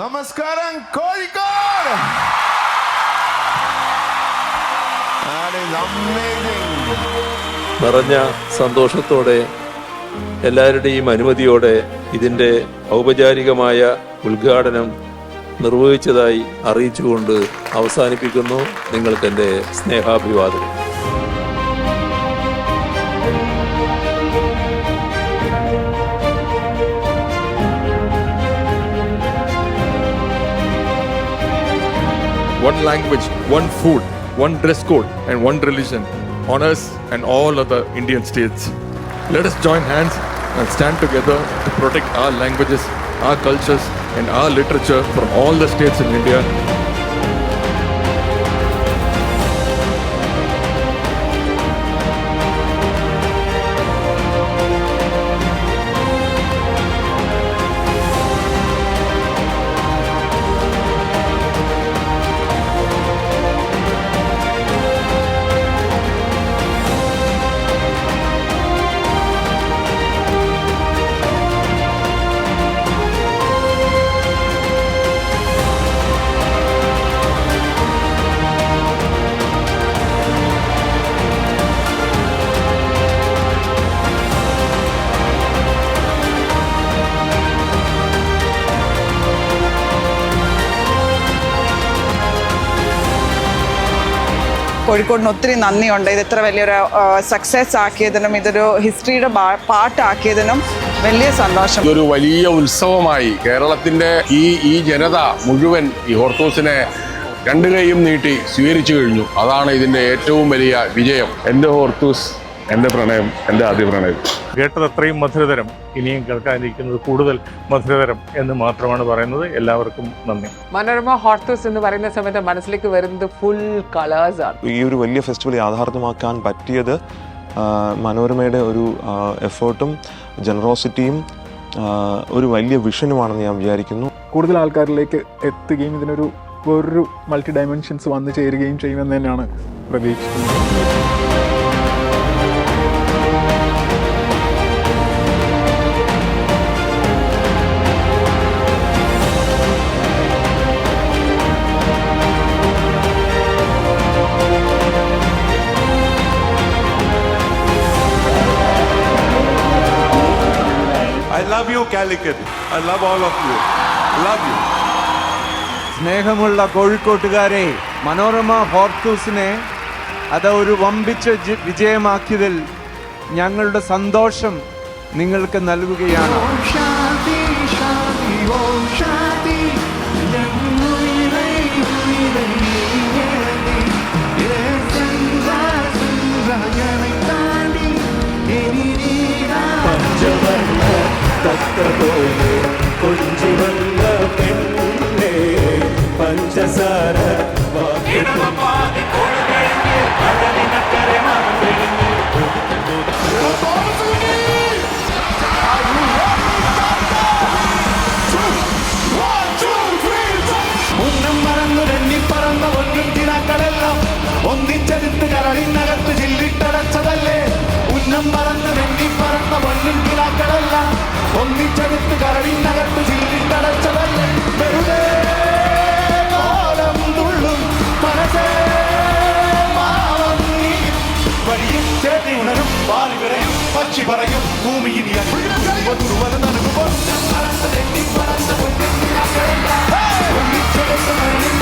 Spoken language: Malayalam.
നമസ്കാരം കോഴിക്കോട്. നിറഞ്ഞ സന്തോഷത്തോടെ എല്ലാവരുടെയും അനുമതിയോടെ ഇതിന്റെ ഔപചാരികമായ ഉദ്ഘാടനം നിർവഹിച്ചതായി അറിയിച്ചുകൊണ്ട് അവസാനിപ്പിക്കുന്നു. നിങ്ങൾക്കെന്റെ സ്നേഹാഭിവാദനം. One language, one food, one dress code, and one religion on us and all other Indian states. Let us join hands and stand together to protect our languages, our cultures, and our literature from all the states in India കോഴിക്കോടിന് ഒത്തിരി നന്ദിയുണ്ട്. ഇത് ഇത്ര വലിയൊരു സക്സസ് ആക്കിയതിനും ഇതൊരു ഹിസ്റ്ററിയുടെ പാട്ടാക്കിയതിനും വലിയ സന്തോഷം. ഇതൊരു വലിയ ഉത്സവമായി കേരളത്തിന്റെ ഈ ഈ ജനത മുഴുവൻ ഈ ഹോർത്തോസിനെ രണ്ടു കൈയും നീട്ടി സ്വീകരിച്ചു കഴിഞ്ഞു. അതാണ് ഇതിന്റെ ഏറ്റവും വലിയ വിജയം. എന്റെ ഹോർത്തൂസ് എന്റെ പ്രണയം എന്റെ ആദ്യ പ്രണയം. കേട്ടത് അത്രയും മധുരതരം ഇനിയും കേൾക്കാനിരിക്കുന്നത് കൂടുതൽ മധുരതരം എന്ന് മാത്രമാണ് പറയുന്നത്. എല്ലാവർക്കും നന്ദി. മനോരമ ഹോർത്തൂസ് എന്ന് പറയുന്ന സമയത്ത് മനസ്സിലേക്ക് വരുന്നത് ഫുൾ കളേഴ്സ് ആണ്. ഈ ഒരു വലിയ ഫെസ്റ്റിവൽ യാഥാർത്ഥ്യമാക്കാൻ പറ്റിയത് മനോരമയുടെ ഒരു എഫേർട്ടും ജനറോസിറ്റിയും ഒരു വലിയ വിഷനുമാണെന്ന് ഞാൻ വിചാരിക്കുന്നു. കൂടുതൽ ആൾക്കാരിലേക്ക് എത്തുകയും ഇതിനൊരു വേറൊരു മൾട്ടി ഡയമെൻഷൻസ് വന്നു ചേരുകയും ചെയ്യുമെന്ന് തന്നെയാണ് പ്രതീക്ഷിക്കുന്നത്. I you Calicut I love all of you love you. സ്നേഹമുള്ള കോഴിക്കോട്ടുകാരെ മനോരമ ഹോർത്തൂസിനെ അത് ഒരു വമ്പിച്ച വിജയമാക്കിയതിൽ ഞങ്ങളുടെ സന്തോഷം നിങ്ങൾക്ക് നൽകുകയാണ്. ഒന്നിച്ചെടുത്ത് കരളിനകത്ത് ചില്ലി തടച്ചതല്ലേ വെറുതെ കാലം തുള്ളും മനസ്സേ മാവം നീ വഴിയും ചേട്ടി ഉണരും പാല് വിറയും പക്ഷി പറയും ഭൂമിയിൽ ഒന്നിച്ചെടുത്ത് മണ്ണിൽ